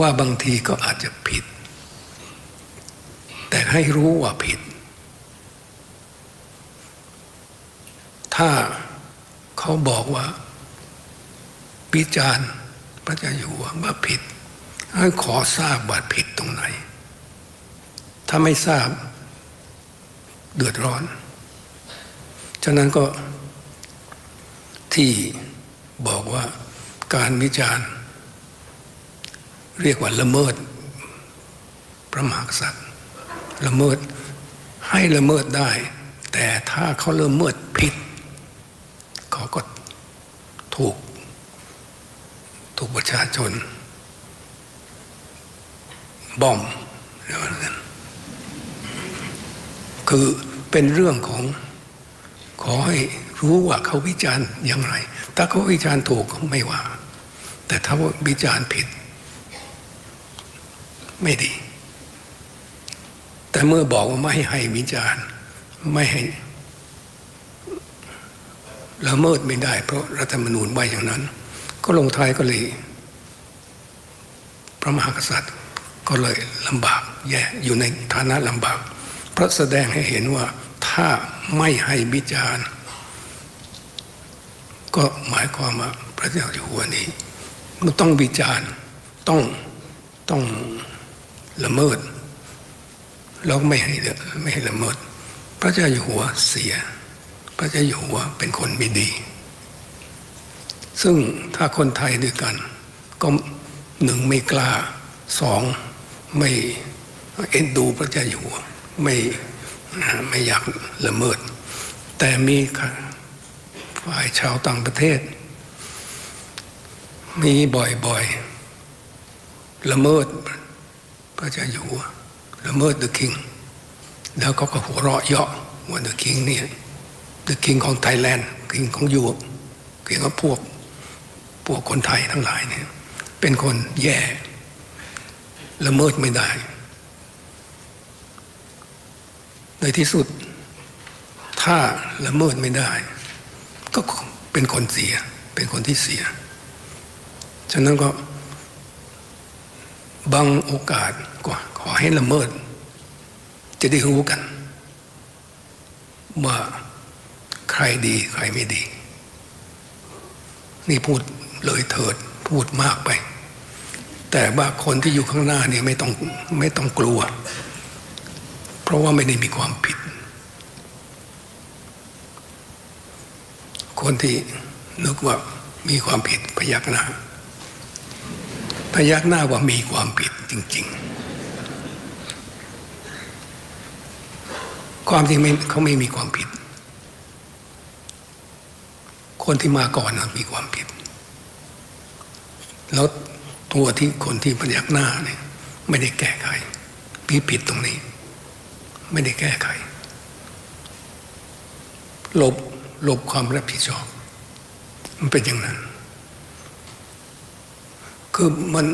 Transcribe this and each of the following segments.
ว่าบางทีก็อาจจะผิด แต่ให้รู้ว่าผิด ถ้าเขาบอกว่าวิจารณ์พระเจ้าอยู่หัวว่าผิด ให้ขอทราบว่าผิดตรงไหน ถ้าไม่ทราบเดือดร้อน ฉะนั้นก็ที่บอกว่าการวิจารณ์ เรียกว่าละเมิด พระมหากษัตริย์ละเมิดให้ละเมิดได้ แต่ถ้าเขาละเมิดผิดเขาก็ถูก ถูกประชาชนบอมคือเป็นเรื่องของขอให้รู้ว่าเขาวิจารณ์อย่างไร ถ้าเขาวิจารณ์ถูกก็ไม่ว่า แต่ถ้าว่าวิจารณ์ผิด ไม่ดี แต่เมื่อบอกว่าไม่ให้วิจารณ์ไม่ให้ละเมิดไม่ได้ เพราะรัฐธรรมนูญไว้อย่างนั้น ก็ลงท้ายก็เลย พระมหากษัตริย์ก็เลยลำบากแย่อยู่ในฐานะลำบาก เพราะแสดงให้เห็นว่าถ้าไม่ให้วิจารณ์ ก็หมายความว่าพระเจ้าอยู่หัวนี้มันต้องวิจารณ์ต้องต้อง ละเมิดแล้วไม่ให้ไม่ให้ละเมิด พระเจ้าอยู่หัวเสีย พระเจ้าอยู่หัวเป็นคนไม่ดี ซึ่งถ้าคนไทยด้วยกัน ก็หนึ่งไม่กล้าสองไม่เอ็นดูพระเจ้าอยู่หัวไม่ไม่อยากละเมิด แต่มีฝ่ายชาวต่างประเทศ มีบ่อยๆละเมิด ระเจ้าอยู่หัวละเมิดเดอะคิงแล้วก็ก็หัวเราะเยาะว่าเดอะคิงเนี่ยเดอะคิงของไทยแลนด์คิงของยูคิงของพวกพวกคนไทยทั้งหลายเนี่ยเป็นคนแย่ละเมิดไม่ได้ ในที่สุด ถ้าละเมิดไม่ได้ ก็เป็นคนเสีย เป็นคนที่เสีย ฉะนั้นก็ บางโอกาสก็ขอให้ละเมิด จะได้รู้กัน ว่าใครดีใครไม่ดี นี่พูดเลยเถิดพูดมากไป แต่ว่าคนที่อยู่ข้างหน้าเนี่ยไม่ต้องไม่ต้องกลัว เพราะว่าไม่ได้มีความผิด คนที่นึกว่ามีความผิดพยักหน้า พยักหน้าว่ามีความผิดจริง ๆ ความจริงเขาไม่มีความผิด คนที่มาก่อนนะมีความผิด แล้วตัวที่คนที่พยักหน้าเนี่ยไม่ได้แก้ไขพิผิดตรงนี้ ไม่ได้แก้ไขหลบหลบความรับผิดชอบ มันเป็นอย่างนั้น คือมัน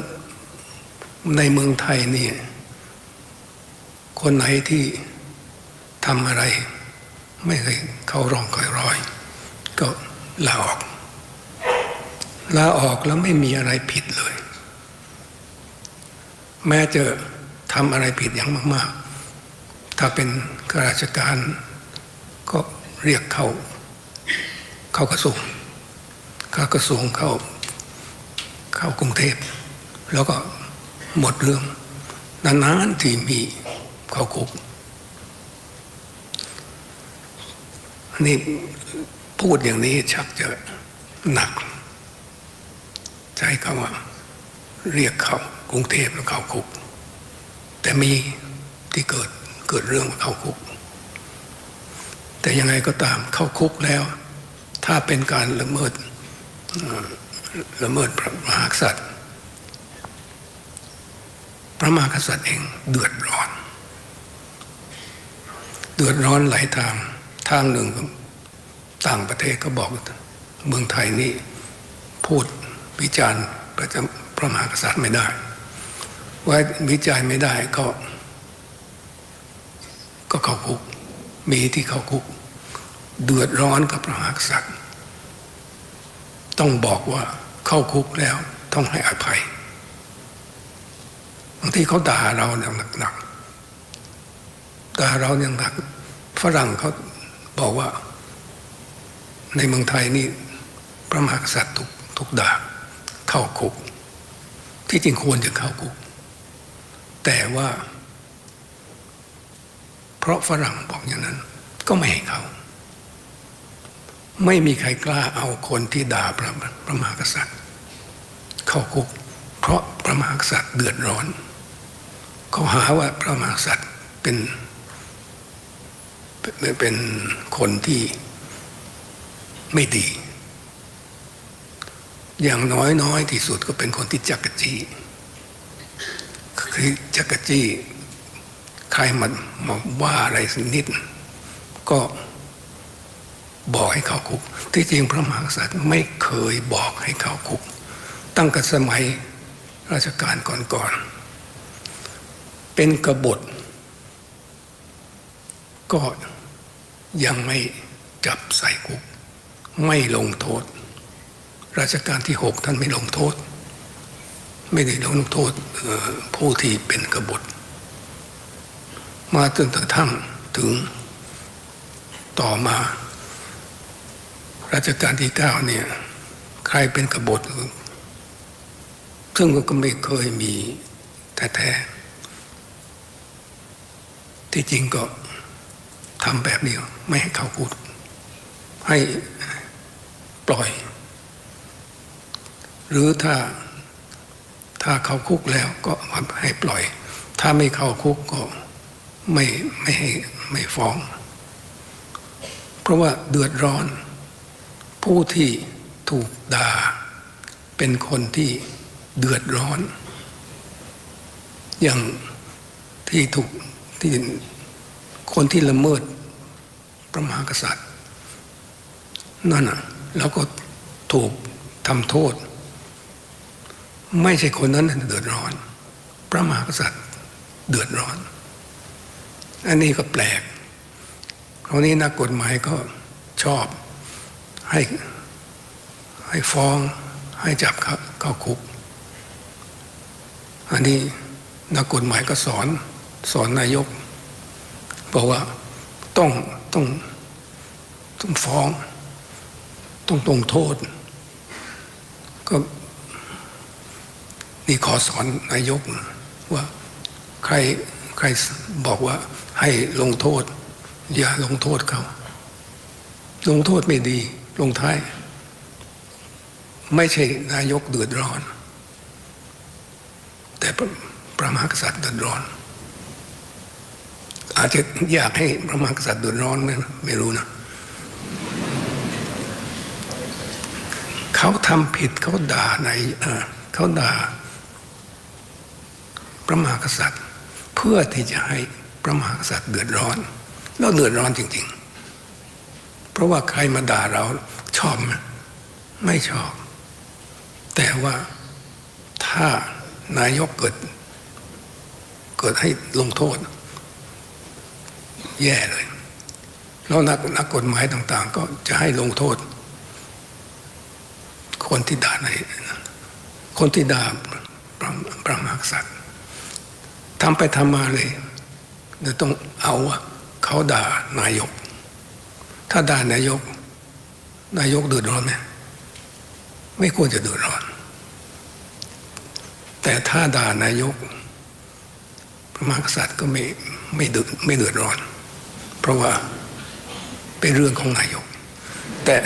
ในเมืองไทยนี่คนไหนที่ทำอะไร ไม่เคยเข้าร่องเคยรอย ก็ลาออกลาออกแล้วไม่มีอะไรผิดเลย แม้จะทำอะไรผิดอย่างมาก ๆ ถ้าเป็นข้าราชการ ก็เรียกเข้า เข้ากระทรวงเข้ากระทรวงเข้า เข้ากรุงเทพ แล้วก็หมดเรื่องนานๆที่มีเข้าคุกนี่พูดอย่างนี้ชักจะหนัก ใช้คำว่า เรียกเขากรุงเทพแล้วเข้าคุก แต่มีที่เกิดเกิดเรื่องเข้าคุก แต่ยังไงก็ตามเข้าคุกแล้ว ถ้าเป็นการละเมิด ละเมิดพระมหากษัตริย์ พระมหากษัตริย์เองเดือดร้อน เดือดร้อนหลายทางทางหนึ่งต่างประเทศก็บอกเมืองไทยนี่พูดวิจารณ์พระพระมหากษัตริย์ไม่ได้ ว่าวิจารณ์ไม่ได้ก็ ก็เข้าคุก มีที่เข้าคุก เดือดร้อนกับพระมหากษัตริย์ ต้องบอกว่าเข้าคุกแล้วต้องให้อภัยบางทีเขาด่าเราอย่างหนักๆด่าเราอย่างหนักฝรั่งเขาบอกว่า ในเมืองไทยนี่พระมหากษัตริย์ถูกถูกด่าเข้าคุก ที่จริงควรจะเข้าคุก แต่ว่า เพราะฝรั่งบอกอย่างนั้น ก็ไม่ให้เขา ไม่มีใครกล้าเอาคนที่ด่าพระพระมหากษัตริย์ เข้าคุก เพราะพระมหากษัตริย์เดือดร้อน เขาหาว่าพระมหากษัตริย์เป็นเป็นเป็นคนที่ไม่ดี อย่างน้อยน้อยที่สุดก็เป็นคนที่จักรจี้คือจักรจี้ใครมามาว่าอะไรสักนิด ก็ บอกให้เข้าคุก ที่จริงพระมหากษัตริย์ไม่เคยบอกให้เข้าคุก ตั้งแต่สมัยราชการก่อนๆเป็นกบฏ ก็ยังไม่จับใส่คุก ไม่ลงโทษ ราชการที่หกท่านไม่ลงโทษ ไม่ได้ลงโทษผู้ที่เป็นกบฏ มาจนกระทั่งถึงต่อมา ราชการที่เก้าเนี่ย ใครเป็นกบฏซึ่งก็ไม่เคยมีแท้ๆที่จริงก็ทำแบบนี้ไม่ให้เข้าคุกให้ปล่อย หรือถ้าถ้าเข้าคุกแล้วก็ให้ปล่อย ถ้าไม่เข้าคุกก็ไม่ไม่ให้ไม่ฟ้อง เพราะว่าเดือดร้อน ผู้ที่ถูกด่า เป็นคนที่เดือดร้อน อย่างที่ถูกที่คนที่ละเมิดพระมหากษัตริย์ นั่นน่ะแล้วก็ถูกทำโทษ ไม่ใช่คนนั้นเดือดร้อน พระมหากษัตริย์เดือดร้อน อันนี้ก็แปลกคราวนี้นักกฎหมายก็ชอบ ให้ให้ฟ้องให้จับเข้าขาคุก อันนี้นักกฎหมายก็สอนสอนนายก บอกว่าต้องต้องต้องฟ้อง ต้องตรงโทษ ก็นี่ขอสอนนายกว่าใครใครบอกว่าให้ลงโทษ อย่าลงโทษเขา ลงโทษไม่ดี ลงท้าย ไม่ใช่นายกเดือดร้อน แต่พระมหากษัตริย์เดือดร้อน อาจจะอยากให้พระมหากษัตริย์เดือดร้อนไหมไม่รู้นะเขาทำผิดเขาด่าในเขาด่าพระมหากษัตริย์ เพื่อที่จะให้พระมหากษัตริย์เดือดร้อน แล้วเดือดร้อนจริง ๆ ราะว่าใครมาด่าเราชอบไหมไม่ชอบ แต่ว่าถ้านายกเกิด เกิดให้ลงโทษ แย่เลย แล้วนักนักกฎหมายต่าง ๆ ก็จะให้ลงโทษ คนที่ด่าในคนที่ด่าพระพระมหากษัตริย์ทำไปทำมาเลยเดี๋ยวต้องเอาว่าเขาด่านายก ถ้าด่านายก นายกเดือดร้อนไหมไม่ควรจะเดือดร้อน แต่ถ้าด่านายก พระมหากษัตริย์ก็ไม่ไม่เดือดไม่เดือดร้อน เพราะว่าเป็นเรื่องของนายก แต่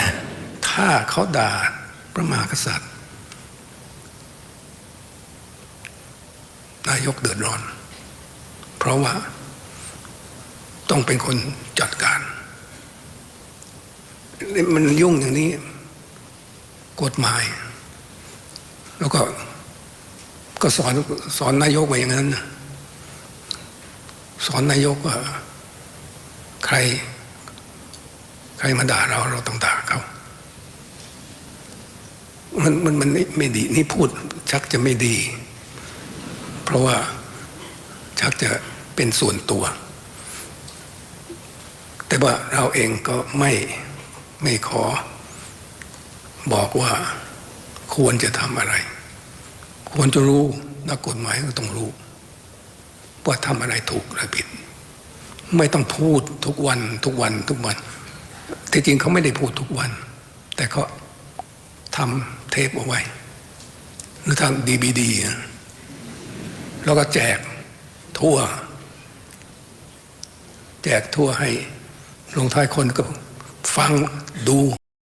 ถ้าเขาด่าพระมหากษัตริย์ นายกเดือดร้อน เพราะว่าต้องเป็นคนจัดการ มันยุ่งอย่างนี้ กฎหมาย แล้วก็ ก็สอนสอนนายกไว้อย่างนั้นสอนนายกว่า ใคร ใครมาด่าเราเราต้องด่าเขามันมันมันไม่ดีนี่พูดชักจะไม่ดี เพราะว่าชักจะเป็นส่วนตัว แต่ว่าเราเองก็ไม่ ไม่ขอ บอกว่าควรจะทำอะไร ควรจะรู้นักกฎหมายก็ต้องรู้ ว่าทำอะไรถูกและผิด ไม่ต้องพูดทุกวันทุกวันทุกวันที่จริงเขาไม่ได้พูดทุกวัน แต่เขาทำเทปเอาไว้ หรือทำดีบีดีแล้วก็แจกทั่ว แจกทั่วให้ลงท้ายคนก็ ฟังดู